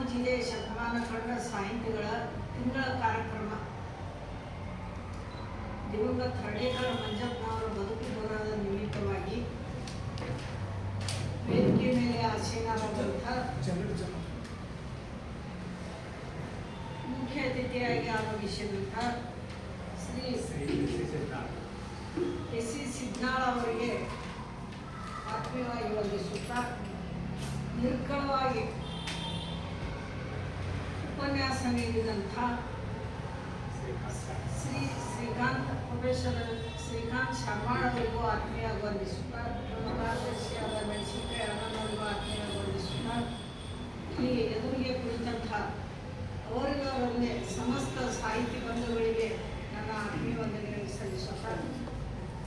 ನಮ್ಮಂಚಿದೆ ಶತಮಾನ ಕಂಡ ಸಾಹಿತ್ಯಗಳ ತಿಂಗಳ ಕಾರ್ಯಕ್ರಮ. ದಿವಂಗತ ಹಡೇಕರ ಮಂಜಪ್ಪನವರ ಬದುಕು ಹೋರಾದ ನಿಮಿತ್ತವಾಗಿ ವೇದಿಕೆ ಮೇಲೆ ಆಸೀನರಾದಂಥ ಮುಖ್ಯ ಅತಿಥಿಯಾಗಿ ಆಗಮಿಸಿದಂಥ ಶ್ರೀ ಎಸ್ ಸಿ ಸಿದ್ನಾಳ್ ಅವರಿಗೆ ಆತ್ಮೀಯವಾಗಿ ವಂದಿಸುತ್ತಾ ನಿರ್ಕಳವಾಗಿ ಉಪನ್ಯಾಸ ನೀಡಿದಂಥ ಶ್ರೀ ಶ್ರೀಕಾಂತ್ ಪ್ರೊಫೆಸರ್ ಶ್ರೀಕಾಂತ್ ಶರ್ಮಾಳವರಿಗೂ ಆತ್ಮೀಯವಾಗಿ ವಂದಿಸುತ್ತಾ ಕಾರ್ಯದರ್ಶಿಯಾದ ಮೆಣಸಿನಕಾಯಿ ಅಣ್ಣನವರಿಗೂ ಆತ್ಮೀಯವಾಗಿ ವಂದಿಸುತ್ತಾ ಈ ಎದುರಿಗೆ ಕುಳಿತಂಥ ಅವರಿಗವರನ್ನೇ ಸಮಸ್ತ ಸಾಹಿತ್ಯ ಬಂಧುಗಳಿಗೆ ನನ್ನ ಆತ್ಮೀಯ ಸಲ್ಲಿಸುತ್ತಾ,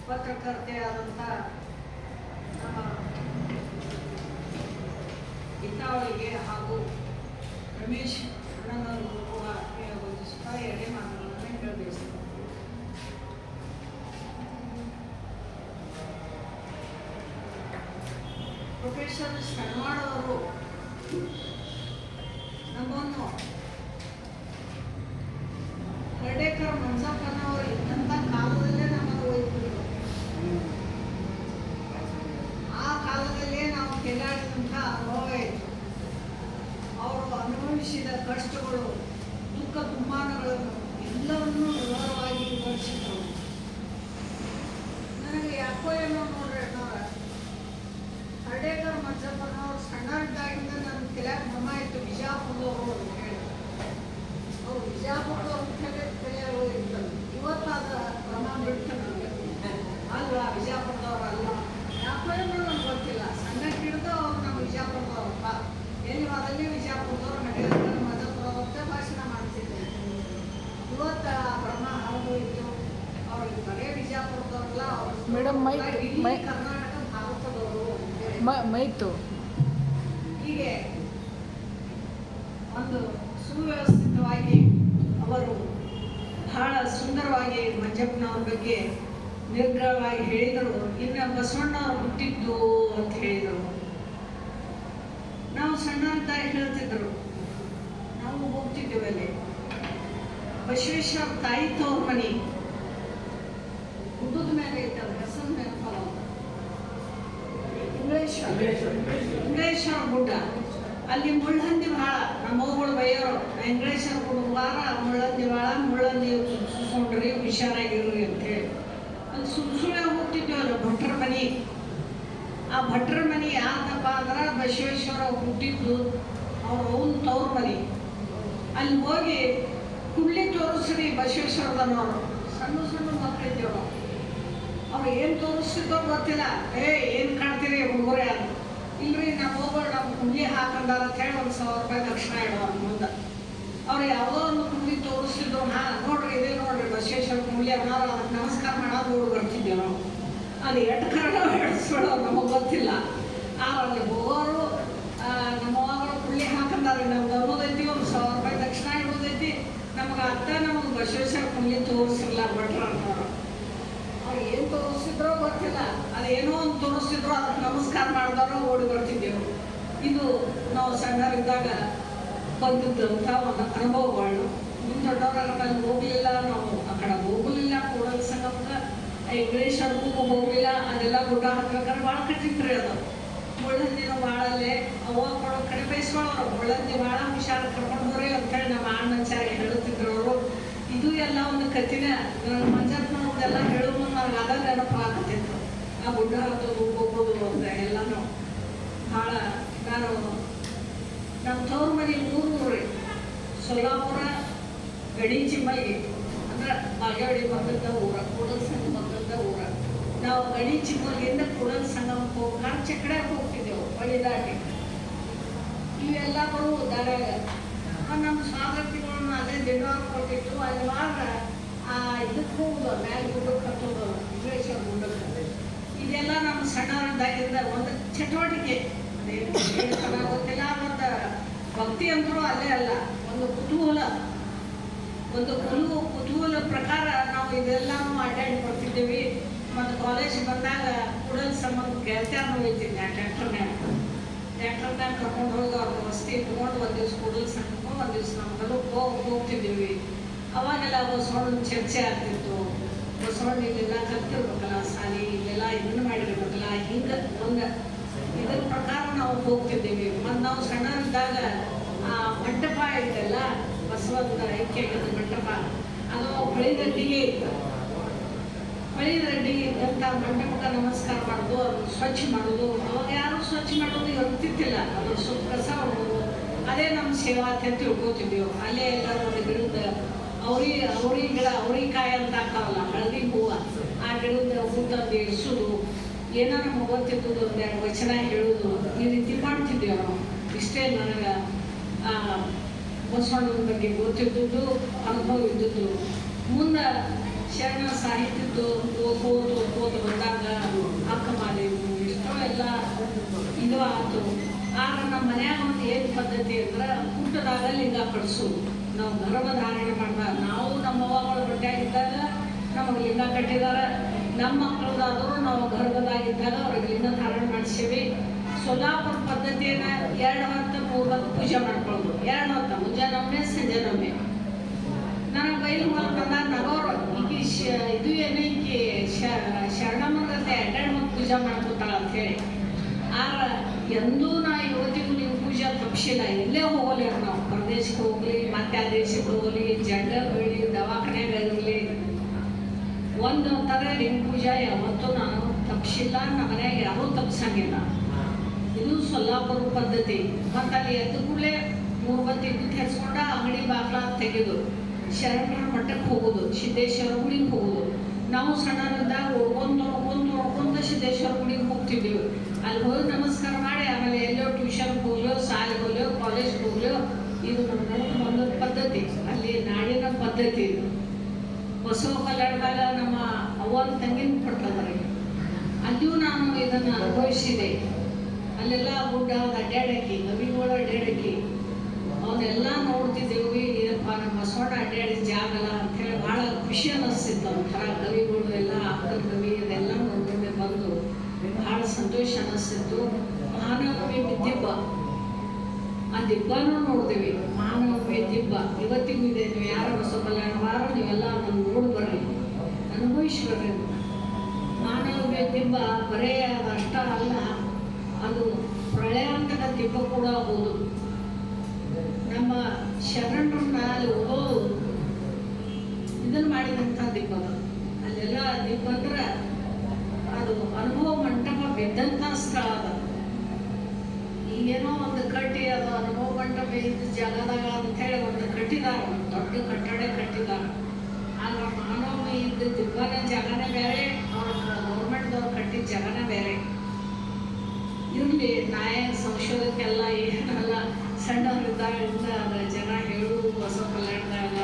ಪತ್ರಕರ್ತೆಯಾದಂಥ ನಮ್ಮ ಹಾಗೂ ರಮೇಶ್ ಪ್ರೊಫೆಸರ್ ಶರ್ಮಾಳ್ ಅವರು ನಮ್ಮನ್ನು ಹರ್ಡೇಕರ್ ಮಂಜಪ್ಪನವರು ಇದ್ದಂಥ ಕಾಲದಲ್ಲೇ ನಮ್ಮನ್ನು ಒಯ್ದುಬಿಟ್ಟರು ಆ ಕಾಲದಲ್ಲೇ ನಾವು ಕೆಲಾಡಿದಂಥ ಅನುಭವ ಇತ್ತು ಅವರು ಅನುಭವಿಸಿದ ಕಷ್ಟಗಳು ದುಃಖ ದುಮ್ಮಾನಗಳನ್ನು ಎಲ್ಲವನ್ನೂ ವಿವರವಾಗಿ ವಿವರಿಸಿದರು ನನಗೆ ಯಾಕೋ ಏನೋ ನೋಡ್ರಿ ಅಣ್ಣವ್ರ ಹರ್ಡೇಕರ್ ಮಂಜಪ್ಪನವರು ಸಣ್ಣರಿದ್ದಾಗಿಂದ ನನ್ನ ತಲೆಯಾಗ ಭ್ರಮ ಇತ್ತು ಬಿಜಾಪುರದವರು ಅಂತ ಹೇಳಿ ಅವ್ರು ಬಿಜಾಪುರದವ್ರು ತಲೆ ತಲೆಯವರು ಇದ್ದರು ಇವತ್ತು ಅದು ಭ್ರಮ ಬಿಟ್ಟು ನನಗೆ ಅಲ್ವಾ ಬಿಜಾಪುರದವ್ರು ಅಲ್ಲ ಯಾಕೋ ಏನೋ ನನಗೆ ಗೊತ್ತಿಲ್ಲ ಸಣ್ಣ ಹಿಡಿದು ಅವ್ರು ನಮ್ಮ ಬಿಜಾಪುರದವ್ರಪ್ಪ ಎಲ್ಲಿ ಮೊದಲೇ ಬಿಜಾಪುರದವ್ರು ಹರ್ಡೇಕರ್ ಮಂಜಪ್ಪನವ್ರ ಭಾಷಣ ಮಾಡ್ತಿದ್ದೆ ಇವತ್ತು ಆ ಭ್ರಮ ಹರಿದೋಯ್ತು ಅವ್ರಿಗೆ ಬರೇ ಬಿಜಾಪುರದವ್ರಲ್ಲ ಅವ್ರು ಮೇಡಮ್, ಮೈಕ್- ಮೈ ಮೈತು. ಹೀಗೆ ಒಂದು ಸುವ್ಯವಸ್ಥಿತವಾಗಿ ಅವರು ಬಹಳ ಸುಂದರವಾಗಿ ಮಂಜಪ್ಪನವ್ರ ಬಗ್ಗೆ ನಿರ್ಗ್ರಹವಾಗಿ ಹೇಳಿದರು. ಇನ್ನು ಬಸವಣ್ಣ ಹುಟ್ಟಿದ್ದು ಅಂತ ಹೇಳಿದರು. ನಾವು ಸಣ್ಣವರಿದ್ದಾಗ ಹೇಳ್ತಿದ್ರು. ನಾವು ಹೋಗ್ತಿದ್ದೇವೆ ಅಲ್ಲಿ. ಬಸವೇಶ್ವರ ತಾಯಿ ತವ್ರ ಮನೆ ಗುಡ್ಡದ ಮೇಲೆ ಇದ್ದವು ಇಂಗ್ಲೇಶ್ವರ ಗುಡ್ಡ. ಅಲ್ಲಿ ಮುಳ್ಳಂದಿ ಭಾಳ, ನಮ್ಮ ಮಗಳು ಬೈಯೋರು ವೆಂಕಟೇಶ್ವರ ಗುಡ್ಡವಾರ ಮುಳ್ಳಂದಿ ಭಾಳ, ಮುಳ್ಳಂದಿ ಸುಸ್ಕೊಂಡ್ರಿ ಹುಷಾರಾಗಿರ್ರಿ ಅಂತೇಳಿ ಅಲ್ಲಿ ಸುಸುಳೆ ಹೋಗ್ತಿದ್ವಿ ಹೋಗ್ತಿದ್ವಲ್ಲ ಭಟ್ರ ಮನೆ. ಆ ಭಟ್ರ ಮನೆ ಯಾಕಪ್ಪ ಅಂದ್ರೆ ಬಸವೇಶ್ವರ ಹುಟ್ಟಿದ್ದು ಅವ್ರ ಅವನ ತವ್ರ ಮನೆ. ಅಲ್ಲಿ ಹೋಗಿ ಕುಳ್ಳಿ ತೋರಿಸ್ರಿ ಬಸವೇಶ್ವರದನವರು ಸಣ್ಣ ಸಣ್ಣ ಮಕ್ಕಳಿದ್ದೇವೆ ಅವ್ರು ಏನು ತೋರಿಸ್ತಿದ್ದೋ ಗೊತ್ತಿಲ್ಲ. ಏ, ಏನು ಕಾಣ್ತೀರಿ ಹುಡುಗರೇ ಅಂತ. ಇಲ್ರಿ ನಮ್ಮ ಹೋಗೋರು ನಮ್ಮ ಕುಂಡಿ ಹಾಕಂದಾರ ಅಂತ ಹೇಳಿ ಒಂದು ಸಾವಿರ ರೂಪಾಯಿ ದಕ್ಷಿಣ ಇಡೋರು ಮುಂದೆ. ಅವ್ರು ಯಾವುದೋ ಒಂದು ಕುಂಡಿ ತೋರಿಸಿದ್ರು ಹಾ, ನೋಡ್ರಿ, ಇದೇ ನೋಡ್ರಿ ಬಸವೇಶ್ವರ ಕುಂಡಿ ಅನ್ನೋರು ಅದಕ್ಕೆ ನಮಸ್ಕಾರ ಮಾಡೋದು ನೋಡಿ ಬರ್ತಿದ್ದೆ ನಾವು. ಅದು ಎಟ್ ಕನ್ನಡ ಹೇಳಿಸ್ಬಿಡೋ ನಮಗೆ ಗೊತ್ತಿಲ್ಲ. ಅಲ್ಲಿ ಹೋಗೋರು ನಮ್ಮ ಹೋಗೋರು ಕುಳ್ಳಿ ಹಾಕಂದಾರೆ. ನಮ್ಗೆ ಅನ್ನೋದೈತಿ, ಒಂದು ಸಾವಿರ ರೂಪಾಯಿ ದಕ್ಷಿಣ ಇಡೋದೈತಿ. ನಮಗೆ ಅತ್ತ ನಮಗೆ ಬಸವೇಶ್ವರ ಕುಂಡಿ ತೋರಿಸಿಲ್ಲ ಭಟ್ರ ಅನ್ನೋರು ಏನು ತೋರಿಸಿದ್ರೋ ಗೊತ್ತಿಲ್ಲ. ಅದೇನೋ ಒಂದು ತೋರಿಸಿದ್ರು ಅದಕ್ಕೆ ನಮಸ್ಕಾರ ಮಾಡಿದವರು ಓಡಿ ಬರ್ತಿದ್ದೆವು ಇದು ನಾವು ಸಣ್ಣರಿದ್ದಾಗ ಬಂದಿದ್ದಂಥ ಒಂದು ಅನುಭವಗಳು ನಿಮ್ಮ ದೊಡ್ಡವರಾಗ ಹೋಗಲಿಲ್ಲ, ನಾವು ಆ ಕಡೆ ಹೋಗಲಿಲ್ಲ, ಕೂಡಲ ಸಂಗಮದ ಇಂಗ್ಲೀಷ್ ಅದಕ್ಕೂ ಹೋಗಲಿಲ್ಲ, ಅದೆಲ್ಲ ಗುಡ್ಡ ಹಾಕ್ಬೇಕಾದ್ರೆ ಭಾಳ ಕಟ್ಟಿಟ್ರಿ ಅದು. ಮುಳ್ಳಂದಿನ ಭಾಳಲ್ಲೇ ಅವಾಗ ಕೊಡೋ ಕಡೆ ಬಯಸ್ಕೊಳ್ಳೋರು ಮುಳ್ಳಂದಿ ಭಾಳ ಹುಷಾರು ಕರ್ಕೊಂಡು ಹೋಗ್ರಿ ಅಂತೇಳಿ ನಮ್ಮ ಅಣ್ಣಚಾರಿ ಹೇಳುತ್ತಿದ್ರು ಅವರು ಇದು ಎಲ್ಲ ಒಂದು ಕಥಿನ. ಮಂಜಪ್ಪನವ್ರದ್ದೆಲ್ಲ ಹೇಳೋ ಹೇಳುವ ಅದ ನೆನಪು ಆಗತ್ತಿತ್ತು ಆ ಗುಡ್ಡ ಹತ್ತೋದು ಹೋಗೋದು ಅಂತ ಎಲ್ಲನೂ ಭಾಳ ನಾನು ನಮ್ಮ ತವ್ರ ಮನೆ ಮೂರು ಊರು ಸೊಲ್ಲಾಪುರ, ಗಡಿ ಚಿಮ್ಮಯ್ಯ ಅಂದ್ರೆ ಬಾಗೇವಾಡಿ ಬಂದದ್ದ ಊರ, ಕೂಡಲ ಸಂಘ ಬಂದದ್ದ ಊರ. ನಾವು ಗಡಿ ಚಿಮ್ಮಲ್ಗಿಂದ ಕೂಡಲ ಸಂಗಮಕ್ಕೆ ಹೋಗ್ಕೊಂಡು ಚಕ್ಕಡೆ ಹೋಗ್ತಿದ್ದೆವು ದಾಟಿ. ಇವೆಲ್ಲ ಬರುವ ಆ ನಮ್ಮ ಸ್ವಾಗತಿಗಳನ್ನ ಅದೇ ದಿನವಾರ ಕೊಟ್ಟಿತ್ತು, ಅಲ್ಲಿ ವಾರ ಆ, ಇದಕ್ಕೆ ಹೋಗೋದು ಮ್ಯಾಲೆ ಗುಡ್ಡಕ್ಕೆ ಹತ್ತೋದು ಇಂಗ್ಲೇಶ್ವರ ಗುಡ್ಡಕ್ಕೆ ಇದೆಲ್ಲ ನಮ್ಮ ಸಣ್ಣವರದ್ದಾಗಿಂದ ಒಂದು ಚಟುವಟಿಕೆ. ಗೊತ್ತಿಲ್ಲ ಒಂದು ಭಕ್ತಿ ಅಂತರೂ ಅಲ್ಲೇ ಅಲ್ಲ, ಒಂದು ಕುತೂಹಲ. ಒಂದು ಕುಲು, ಕುತೂಹಲ ಪ್ರಕಾರ ನಾವು ಇದೆಲ್ಲನೂ ಅಡ್ಡಾಡಿ ಕೊಡ್ತಿದ್ದೀವಿ ಮತ್ತು ಕಾಲೇಜ್ ಬಂದಾಗ ಕೂಡ ಸಂಬಂಧ ಗೆಳತ್ಯಾರನ್ನು ಹೋಗ್ತೀನಿ ಆ ಟ್ಯಾಕ್ಟರ್ನ್ಯಾಗ ಟ್ಯಾಕ್ಟರ್ನ್ಯಾಗ ಕರ್ಕೊಂಡು ಹೋಗಿ ಅವ್ರ ವಸ್ತಿ ಇಟ್ಕೊಂಡು ಒಂದು ದಿವ್ಸ ಕೂಡಲು ಸಂಕೊಂಡು ಒಂದು ದಿವ್ಸ ಹೊಲಕ್ಕೆ ಹೋಗಿ, ಹೋಗ್ತಿದ್ದೀವಿ. ಅವಾಗೆಲ್ಲ ಬಸವಣ್ಣನ ಚರ್ಚೆ ಆಗ್ತಿತ್ತು. ಬಸವಣ್ಣ ಇಲ್ಲೆಲ್ಲ ಕಲ್ತಿರ್ಬೇಕಲ್ಲ, ಸಾಲಿ ಇಲ್ಲೆಲ್ಲ ಇದನ್ನ ಮಾಡಿರ್ಬೇಕಲ್ಲ, ಹಿಂಗೆ ಒಂದು ಇದ್ರ ಪ್ರಕಾರ ನಾವು ಹೋಗ್ತಿದ್ದೀವಿ. ಮತ್ತು ನಾವು ಸಣ್ಣದಾಗ ಆ ಮಂಟಪ ಇತ್ತಲ್ಲ ಬಸವದ ಐಕ್ಯದ ಮಂಟಪ, ಅದು ಬಳಿದಡ್ಡಿಗೆ ಇತ್ತು. ಹೊಳಿದಂಡಿಗೆ ಇದ್ದಂಥ ಮಂಟಪಕ್ಕೆ ನಮಸ್ಕಾರ ಮಾಡೋದು, ಅದು ಸ್ವಚ್ಛ ಮಾಡೋದು. ಅವಾಗ ಯಾರು ಸ್ವಚ್ಛ ಮಾಡೋದು ಗೊತ್ತಿತ್ತಿಲ್ಲ ಅದು ಸ್ವಲ್ಪ ಕಸ ಅದೇ ನಮ್ಮ ಸೇವಾ ಅಂತ ತಿಳ್ಕೊತಿದ್ದೆವು ಅಲ್ಲೇ ಎಲ್ಲರೂ ಗಿಡದ ಅವ್ರಿ ಅವ್ರಿ ಗಿಡ ಅವ್ರಿಕಾಯಿ ಅಂತ ಹಾಕಾವಲ್ಲ ಹಳದಿ ಹೂವು, ಆ ಗಿಡದ ಹೂ ತಂದು ಇರಿಸೋದು ಏನೋ ನಮ್ಗೆ ಗೊತ್ತಿದ್ದದು ವಚನ ಹೇಳೋದು ಈ ರೀತಿ ಮಾಡ್ತಿದ್ದೇವೆ ನಾವು ಇಷ್ಟೇ ನನಗೆ ಬಸವಣ್ಣನ ಬಗ್ಗೆ ಗೊತ್ತಿದ್ದದ್ದು, ಅನುಭವ ಇದ್ದದ್ದು. ಮುಂದೆ ಶರಣ ಸಾಹಿತ್ಯದ್ದು ಓದ್ಬೋದು ಓದ್ಬೋದು ಬಂದಾಗ ಅಕ್ಕ ಮಾಡಿ ಎಷ್ಟೋ ಎಲ್ಲ ಇದು ಆಯಿತು ಆದ್ರೆ ನಮ್ಮ ಮನ್ಯಾಗ ಒಂದು ಏನು ಪದ್ಧತಿ ಅಂದ್ರೆ ಹುಟ್ಟದಾಗ ಲಿಂಗ ಕಳಿಸೋದು. ನಾವು ಗರ್ಭಧಾರಣೆ ಮಾಡ್ತಾ ನಾವು ನಮ್ಮ ಅವ್ವಗಳು ಬಟ್ಟೆಯಾಗಿದ್ದಾಗ ನಮಗೆ ಲಿಂಗ ಕಟ್ಟಿದಾರ ನಮ್ಮ ಮಕ್ಕಳದಾದರೂ ನಾವು ಗರ್ಭದಾಗಿದ್ದಾಗ ಅವ್ರಿಗೆ ಲಿಂಗ ಧಾರಣೆ ಮಾಡಿಸೀವಿ. ಸೊಲಾಪುರ ಪದ್ಧತಿಯನ್ನ ಎರಡು ಹೊತ್ತು ಮೂರು ಹೊತ್ತು ಪೂಜೆ ಮಾಡ್ಕೊಳ್ಳೋದು ಎರಡು ಹೊತ್ತು ಮುಂಜಾನೊಮ್ಮೆ ಸಂಜೆನೊಮ್ಮೆ ನನಗೆ ಬೈಲು ಮೂಲಕ ನಗೋರು, ಈಕೆ ಶ ಇದು ಏನು ಈಕೆ ಶರಣಮ್ಮನಂತೆ ಎರಡೆರಡು ಹೊತ್ತು ಪೂಜೆ ಮಾಡ್ಕೊತಾಳ ಅಂತೇಳಿ ಆಗ ಎಂದೂ ನಾ ಇವತ್ತಿಗೂ ನೀವು ಪಕ್ಷಿನ ಎಲ್ಲೇ ಹೋಗಲಿ, ನಾವು ಪ್ರದೇಶಕ್ಕೆ ಹೋಗಲಿ, ಮತ್ತೆ ಆ ದೇಶಕ್ಕೆ ಹೋಗಲಿ ಜಂಡ ಹೋಗಲಿ ದವಾಖಾನೆಗೆ ಇರಲಿ ಒಂದು ಥರ ನಿಮ್ಮ ಪೂಜಾ, ಯಾವತ್ತೂ ನಾನು ತಪ್ಸಿಲ್ಲ, ನಮ್ಮ ಮನೆಯಾಗ ಯಾರೂ ತಪ್ಸಂಗಿಲ್ಲ. ಇದು ಸೊಲ್ಲಾಪುರ ಪದ್ಧತಿ. ಮತ್ತು ಅಲ್ಲಿ ಎದ್ದು ಕೂಡಲೇ ಮೂರ್ಬತ್ತಿ ಬತ್ತಿ ಹೆಚ್ಕೊಂಡ ಅಂಗಡಿ ಬಾಗ್ಲ ತೆಗೆದು ಶರಣರ ಮಠಕ್ಕೆ ಹೋಗೋದು, ಸಿದ್ದೇಶ್ವರ ಗುಡಿಗೆ ಹೋಗೋದು. ನಾವು ಸಣ್ಣರಿದ್ದಾಗ ಓಡ್ಕೊಂಡು ನೋಡ್ಕೊಂಡು ನೋಡ್ಕೊಂಡು ಸಿದ್ದೇಶ್ವರ ಗುಡಿಗೆ ಹೋಗ್ತಿದ್ದೀವಿ ಅಲ್ಲಿ ಹೋಗಿ ನಮಸ್ಕಾರ ಮಾಡಿ, ಆಮೇಲೆ ಎಲ್ಲೋ ಟ್ಯೂಷನ್ಗೆ ಹೋಗ್ಲೋ ಶಾಲೆಗೆ ಹೋಗ್ಲೋ ಕಾಲೇಜ್ಗೆ ಹೋಗ್ಲೋ, ಇದು ನಮ್ಮ ಒಂದೊಂದು ಪದ್ಧತಿ. ಅಲ್ಲಿ ನಾಡಿನ ಪದ್ಧತಿ ಇದು. ಬಸವ ಕಲ್ಯಾಣದಾಗ ನಮ್ಮ ಅವ್ವನ ತಂಗಿನ ಕೊಡ್ತಾರೆ ಅಲ್ಲಿಯೂ ನಾನು ಇದನ್ನು ಅನುಭವಿಸಿದೆ. ಅಲ್ಲೆಲ್ಲ ಗುಡ್ಡ ಅಡ್ಡಾಡಕ್ಕಿ ನವಿಗಳ ಅಡ್ಡಾಡಕ್ಕಿ ಅವನ್ನೆಲ್ಲ ನೋಡ್ತಿದ್ದೇವೆ ಏನಪ್ಪ ನಮ್ಮ ಬಸವಣ್ಣ ಅಡ್ಡಾಡಿದ ಜಾಗ ಅಂತ ಹೇಳಿ ಭಾಳ ಖುಷಿ ಅನ್ನಿಸ್ತಿತ್ತು ಒಂಥರ ಕವಿಗಳು ಎಲ್ಲ ಅಕ್ಕನ ಕವಿ ಅದೆಲ್ಲ ಭಾಳ ಸಂತೋಷ ಅನ್ನಿಸ್ತಿತ್ತು ಮಹಾನವಮಿ ದಿಬ್ಬ ಆ ದಿಬ್ಬನೂ ನೋಡಿದೀವಿ. ಮಹಾನವಮಿ ದಿಬ್ಬ ಇವತ್ತಿಗೂ ಇದೆ. ನೀವು ಯಾರು ಹೊಸ ಕಲ್ಯಾಣ ವಾರ ನೀವೆಲ್ಲ ಅದನ್ನು ನೋಡಿ ಬರ್ರಿ. ಅನುಭವಿಸ್ಬರ್ರಿ ಮಹಾನವಮಿ ದಿಬ್ಬ ಬರೇ ಅಷ್ಟ ಅಲ್ಲ. ಅದು ಪ್ರಳಯಾಂತಕ ದಿಬ್ಬ ಕೂಡ ಆಗ್ಬೋದು ನಮ್ಮ ಶರಣರನ್ನ ಅಲ್ಲಿ ಹೋಗೋದು ಇದನ್ನು ಮಾಡಿದಂಥ ದಿಬ್ಬ. ಅಲ್ಲೆಲ್ಲ ದಿಬ್ಬ ಅಂದ್ರೆ ಅದು ಅನುಭವ ಮಂಟಪ ಬಿದ್ದಂಥ ಸ್ಥಳ ಅದ ಈಗೇನೋ ಒಂದು ಕಟ್ಟಿ, ಅದು ಅನುಭವ ಮಂಟಪ ಇದ್ದ ಜಾಗದಾಗ ಅಂತೇಳಿ ಒಂದು ಕಟ್ಟಿದಾರ ದೊಡ್ಡ ಕಟ್ಟಡ ಕಟ್ಟಿದಾರ. ಆದ್ರೆ ಮಾನವಮಿ ಇದ್ದ ದಿಬ್ಬನ ಜಾಗನೇ ಬೇರೆ, ಅವ್ರ ಗೌರ್ಮೆಂಟ್ದವ್ರು ಕಟ್ಟಿದ ಜಾಗನೇ ಬೇರೆ. ಇರಲಿ ನ್ಯಾಯ ಸಂಶೋಧಕ್ಕೆಲ್ಲ ಏನಲ್ಲ ಸಣ್ಣವರಿದ್ದಾಗಿಂದ ಅದ ಜನ ಹೇಳುವುದು ಹೊಸ ಕಲ್ಯಾಣದಾಗ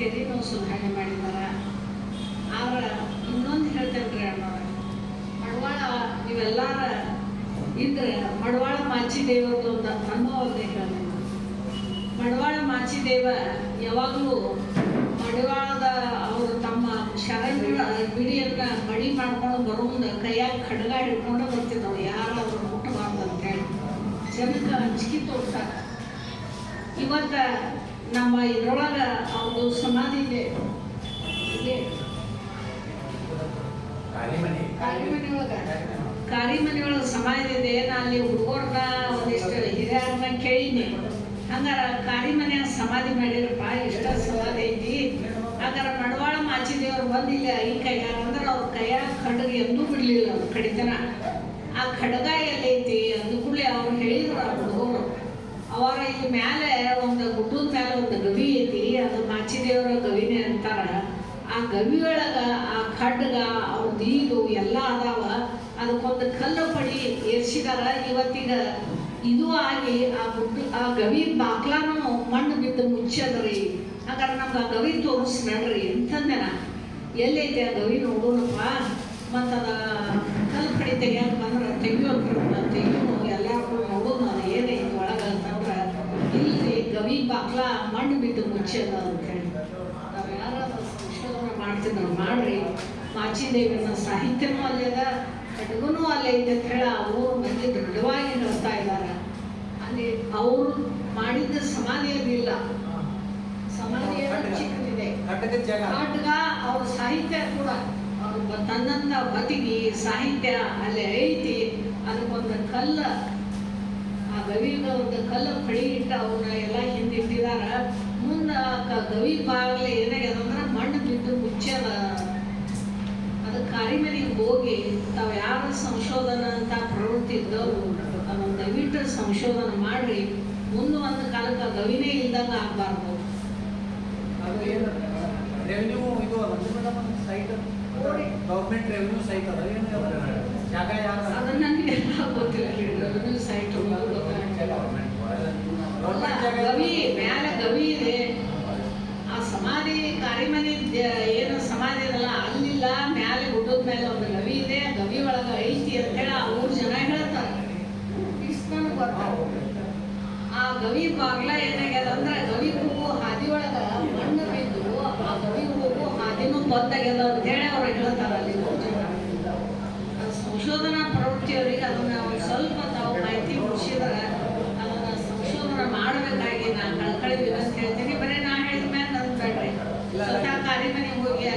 ಕೆರಿನೂ ಸುಧಾರಣೆ ಮಾಡಿದ್ದಾರೆ ಆದ್ರೆ ಇನ್ನೊಂದು ಹೇಳ್ತೇನೆ ರೀ ಮಡವಾಳ, ನೀವೆಲ್ಲಾರ ಇದ್ರೆ ಮಡವಾಳ ಮಾಚಿ ದೇವರದ್ದು ಒಂದು ಅನುಭವ ಬೇಕು ಮಡವಾಳ ಮಾಚಿ ದೇವ ಯಾವಾಗಲೂ ಮಡವಾಳದ ಅವರು ತಮ್ಮ ಶರಣ ಬಿಡಿಯನ್ನ ಮಡಿ ಮಾಡ್ಕೊಂಡು ಬರೋ ಮುಂದೆ ಕೈಯಾಗ ಖಡ್ಗ ಹಿಡ್ಕೊಂಡು ಬರ್ತಿದ್ದವು. ಯಾರಾದ್ರೂ ಮುಟ್ಟಬಾರ್ದು ಅಂತೇಳಿ ಜನಕ್ಕೆ ಅಂಜಿಕೆ ತೋರ್ತಾರೆ ಇವತ್ತ ನಮ್ಮ ಇದ್ರೊಳಗೆ ಕಾರಿಮನೆ ಒಳಗೆ ಸಮಾಧಿ ಇದೆ ನಾ ಅಲ್ಲಿ ಹುಡುಗರ್ನ ಒಂದಿಷ್ಟು ಹಿರಿಯರನ್ನ ಕೇಳೀನಿ ಹಂಗಾರ ಮನೆಯ ಸಮಾಧಿ ಮಾಡಿರಪ್ಪ ಇಷ್ಟ ಸಮಾಧಿ ಐತಿ. ಹಂಗಾರ ಮಡವಾಳ ಮಾಚಿದೇವ್ರು ಬಂದಿಲ್ಲ ಈ ಕೈಯಾರ ಅಂದ್ರೆ ಅವ್ರ ಕೈಯಾಗ ಖಡ್ಗ ಎಂದೂ ಬಿಡಲಿಲ್ಲ ಅವ್ರ ಕಡಿತನ. ಆ ಖಡ್ಗ ಎಲ್ಲೈತಿ, ಅಂದ ಕೂಡಲೇ ಅವ್ರು ಹೇಳಿದ್ರು ಆ ಅವರ ಇಲ್ಲಿ ಮ್ಯಾಲೆ ಒಂದು ಗುಡ್ಡದ ಮ್ಯಾಲೆ ಒಂದು ಗವಿ ಐತಿ, ಅದು ಮಾಚಿದೇವರ ಗವಿನೇ ಅಂತಾರ. ಆ ಗವಿಯೊಳಗ ಆ ಖಡ್ಗ ಅವ್ರದ್ದು ಇದು ಎಲ್ಲ ಅದಾವ. ಅದಕ್ಕೊಂದು ಕಲ್ಲು ಪಡಿ ಏರ್ಸಿದಾರ. ಇವತ್ತಿಗ ಇದು ಆಗಿ ಆ ಗುಡ್ಡು ಆ ಗವಿ ಬಾಕ್ಲಾನು ಮಣ್ಣು ಬಿದ್ದು ಮುಚ್ಚದ್ರಿ. ಹಾಗಾದ್ರೆ ನಮ್ಗೆ ಆ ಗವಿ ತೋರಿಸಿ ನಡ್ರಿ ಅಂತಂದೆ ನಾ ಎಲ್ಲೈತೆ ಆ ಗವಿ ನೋಡೋಣಪ್ಪ. ಮತ್ತು ಅದ ಕಲ್ಲು ಪಡಿ ತೆಗಿಯಕ್ಕೆ ಬಂದ್ರೆ ತೆಗಿಯೋದು ತೆಗಿಯೋ ಎಲ್ಲರೂ ನೋಡೋಣ ಅದು ಏನೈತೆ ಒಳಗೆ ಅಂತಂದ್ರೆ ಇಲ್ಲಿ ಗವಿ ಬಾಕ್ಲ ಮಣ್ಣು ಬಿದ್ದು ಮುಚ್ಚದ ಅಂತ ಹೇಳಿ ನಾವು ಯಾರು ಸಂಶೋಧನೆ ಮಾಡ್ತಿದ್ರು ಮಾಡ್ರಿ. ಮಾಚಿದೇವಿನ ಸಾಹಿತ್ಯನೂ ಅಲ್ಲಿ ಅದ ಅಲ್ಲೇ ಇದೆ ಅಂತ ಹೇಳ ಅವರು ಮಂದಿ ದೃಢವಾಗಿ ನೋಡ್ತಾ ಇದ್ದಾರೆ. ಅಲ್ಲಿ ಅವರು ಮಾಡಿದ್ದ ಸಮಾಧಿ ಅದಿಲ್ಲ ಸಮಾಧಿ ಏನೋ ಚಿಕ್ಕದಿದೆ ನಾಟಕ ಅವ್ರ ಸಾಹಿತ್ಯ ಕೂಡ ಅವ್ರು ತನ್ನಂತ ಬತಿಗಿ ಸಾಹಿತ್ಯ ಅಲ್ಲಿ ಐತಿ. ಅದಕ್ಕೊಂದು ಕಲ್ಲ ಆ ಗವಿಗ ಒಂದು ಕಲ್ಲ ಕಳಿ ಇಟ್ಟು ಅವನ್ನ ಎಲ್ಲ ಹಿಂದಿಟ್ಟಿದಾರ ಮುಂದೆ ಗವಿ ಬಾಗ್ಲಿ ಏನಾಗ್ಯದಂದ್ರೆ ಮಣ್ಣು ಬಿದ್ದು ಮುಚ್ಚದ ಅದಕ್ಕೆ ಕಾರಿಮನೆಗೆ ಹೋಗಿ ತಾವು ಯಾವ ಸಂಶೋಧನ ಅಂತ ಪ್ರವೃತ್ತಿ ಇದ್ದವರು ಅದನ್ನು ದಯವಿಟ್ಟು ಸಂಶೋಧನೆ ಮಾಡಿ ಮುಂದೆ ಒಂದು ಕಾಲಕ್ಕೆ ಗವಿನೇ ಇಲ್ದಂಗೆ ಆಗಬಾರ್ದು. ರೆವೆನ್ಯೂ ಇದು ಸೈಟ್ ಗೌರ್ಮೆಂಟ್ ರೆವೆನ್ಯೂ ಸೈಟ್ ಅದ. ಏನು ಅದ? ಜಾಗ ಯಾರು? ಅದು ನನಗೆ ಗೊತ್ತಿಲ್ಲ. ರೆವೆನ್ಯೂ ಸೈಟ್ ಗವಿ ಮೇಲೆ ಗವಿ ಇದೆ. ಸಮಾಧಿ ಕಾರಿಮನಿ ಏನು ಸಮಾಧಿ ಇದಲ್ಲ ಅಲ್ಲಿಲ್ಲ. ಮ್ಯಾಲೆ ಗುಡ್ಡದ ಮೇಲೆ ಒಂದು ಗವಿ ಇದೆ. ಗವಿ ಒಳಗೆ ಐತಿ ಅಂತೇಳಿ ಆ ಮೂರು ಜನ ಹೇಳ್ತಾರೆ. ಇಸ್ಕೊಂಡು. ಆ ಗವಿ ಬಾಗ್ಲ ಏನಾಗ್ಯದ ಅಂದ್ರೆ ಗವಿ ಹೋಗು ಹಾದಿ ಒಳಗೆ ಮಣ್ಣು ಬಿದ್ದು ಆ ಗವಿ ಹೋಗು ಹಾದಿನೂ ಬಂದಾಗ್ಯದ ಅಂತೇಳಿ ಅವ್ರು ಹೇಳ್ತಾರೆ ಅಲ್ಲಿ ಸಂಶೋಧನಾ ಪ್ರವೃತ್ತಿಯವರಿಗೆ ಅದನ್ನ ಸ್ವಲ್ಪ ತಾವು ಮಾಹಿತಿ ಮುಗಿಸಿದ್ರೆ ಅದನ್ನ ಸಂಶೋಧನೆ ಮಾಡಬೇಕಾಗಿ ನಾನು ಕಳ್ಕಳಿ ವಿನಂತಿ ಹೇಳ್ತೀನಿ. ಬರೀ कार्य कार्यक्रम हो गया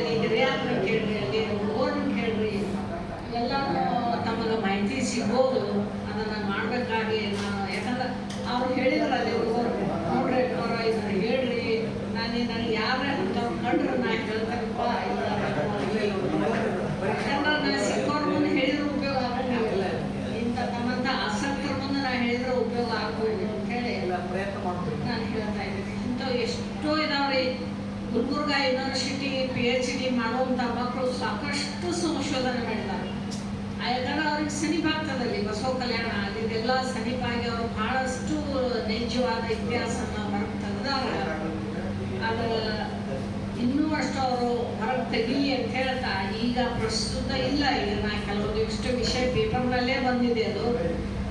Gulbarga university P H D ಮಾಡುವಂಥ ಮಕ್ಕಳು ಸಾಕಷ್ಟು ಸಂಶೋಧನೆ ಮಾಡಿದ್ದಾರೆ. ಯಾಕಂದ್ರೆ ಅವ್ರಿಗೆ ಸಮೀಪ ಆಗ್ತದಲ್ಲಿ, ಬಸವ ಕಲ್ಯಾಣ ಸಮೀಪ ಆಗಿ ಅವರು ಬಹಳಷ್ಟು ನೈಜವಾದ ಇತಿಹಾಸನ ಹೊರಗೆ ತೆಗೆದಾರ ಅದು ಇನ್ನೂ ಅಷ್ಟು ಅವರು ಹೊರಗೆ ತೆಗೀಲಿ ಅಂತ ಹೇಳ್ತಾ ಈಗ ಪ್ರಸ್ತುತ ಇಲ್ಲ. ಈಗ ನಾ ಕೆಲವೊಂದಿಷ್ಟು ವಿಷಯ ಪೇಪರ್ನಲ್ಲೇ ಬಂದಿದೆ ಅದು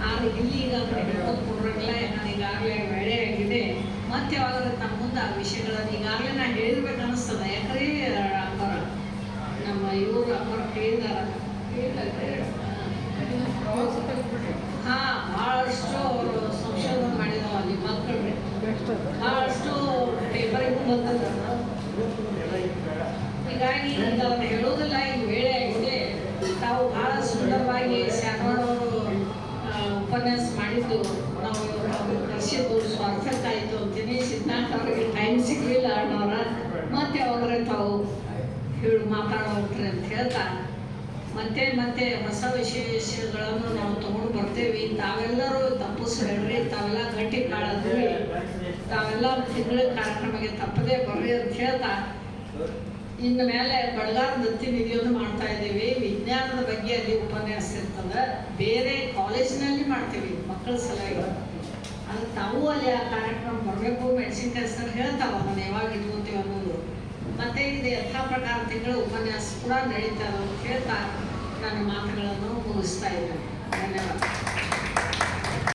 ಆದ್ರೆ ಇಲ್ಲಿ ಈಗ ಹೇಳೋದು ಕೊಡ್ರಂಗಿಲ್ಲ ನಾನು ಈಗಾಗಲೇ ವೇಳೆ ಆಗಿದೆ ಮತ್ತೆ ನಮ್ಮ ಮುಂದೆ ಆ ವಿಷಯಗಳನ್ನು ಈಗಾಗಲೇ ನಾನು ಹೇಳಿರ್ಬೇಕು ಅನಿಸ್ತದ ಯಾಕಂದ್ರೆ ಅಪ್ಪರ ನಮ್ಮ ಇವರು ಅಪ್ಪರ ಕೇಳಿದಾರ ಹಾ, ಬಹಳಷ್ಟು ಅವರು ಸಂಶೋಧನೆ ಮಾಡಿದಾವ ಅಲ್ಲಿ ಮಕ್ಕಳು. ಬಹಳಷ್ಟು ಪೇಪರಿಗೆ ಬಂದದ ಹೀಗಾಗಿ ಅವ್ರು ಹೇಳೋದಿಲ್ಲ ಈಗ ವೇಳೆ ಆಗಿದೆ ತಾವು ಬಹಳ ಸುಂದರವಾಗಿ ಶಾನವಾಡವರು ಉಪನ್ಯಾಸ ಮಾಡಿದ್ದು ನಾವು ಅವ್ರು ಕರೆಸಿದ್ದು ಸ್ವಾರ್ಥಕ್ಕಾಯಿತು ಅಂತೀನಿ ಸಿದ್ಧಾಂತ ಅವರಿಗೆ ಟೈಮ್ ಸಿಗಲಿಲ್ಲ ಅಣ್ಣವ್ರ ಮತ್ತೆ ಅವರೇ ತಾವು ಹೇಳು ಮಾತಾಡೋಗ್ರಿ ಅಂತ ಹೇಳ್ತಾ, ಮತ್ತೆ ಮತ್ತೆ ಹೊಸ ವಿಶೇಷಗಳನ್ನು ನಾವು ತಗೊಂಡು ಬರ್ತೇವೆ. ತಾವೆಲ್ಲರೂ ತಪ್ಪಿಸ್ಬೇಡ್ರಿ. ತಾವೆಲ್ಲ ಗಟ್ಟಿ ಕಾಳದ್ರಿ. ತಾವೆಲ್ಲ ತಿಂಗಳ ಕಾರ್ಯಕ್ರಮಕ್ಕೆ ತಪ್ಪದೇ ಬರ್ರಿ ಅಂತ ಹೇಳ್ತಾ ಇನ್ನ ಮೇಲೆ ಬಳಗಾರ ದತ್ತಿ ನಿಧಿಯನ್ನು ಮಾಡ್ತಾ ಇದ್ದೀವಿ. ವಿಜ್ಞಾನದ ಬಗ್ಗೆ ಅಲ್ಲಿ ಉಪನ್ಯಾಸ ಇರ್ತದೆ. ಬೇರೆ ಕಾಲೇಜಿನಲ್ಲಿ ಮಾಡ್ತೀವಿ ಮಕ್ಕಳ ಸಲಹೆ ಅದು ತಾವು ಅಲ್ಲಿ ಆ ಕಾರ್ಯಕ್ರಮ ಬರಬೇಕು ಮೆಡಿಸಿನ್ ಸರ್ ಹೇಳ್ತಾವ ನಾನು ಯಾವಾಗ ಇಟ್ಕೊತೀವಿ ಅನ್ನೋದು. ಮತ್ತೆ ಇದೆ ಯಥಾ ಪ್ರಕಾರ ತಿಂಗಳ ಉಪನ್ಯಾಸ ಕೂಡ ನಡೀತಾ ಇದೆ ಅಂತ ಹೇಳ್ತಾ ನನ್ನ ಮಾತುಗಳನ್ನು ಮುಗಿಸ್ತಾ ಇದ್ದೇನೆ. ಧನ್ಯವಾದ.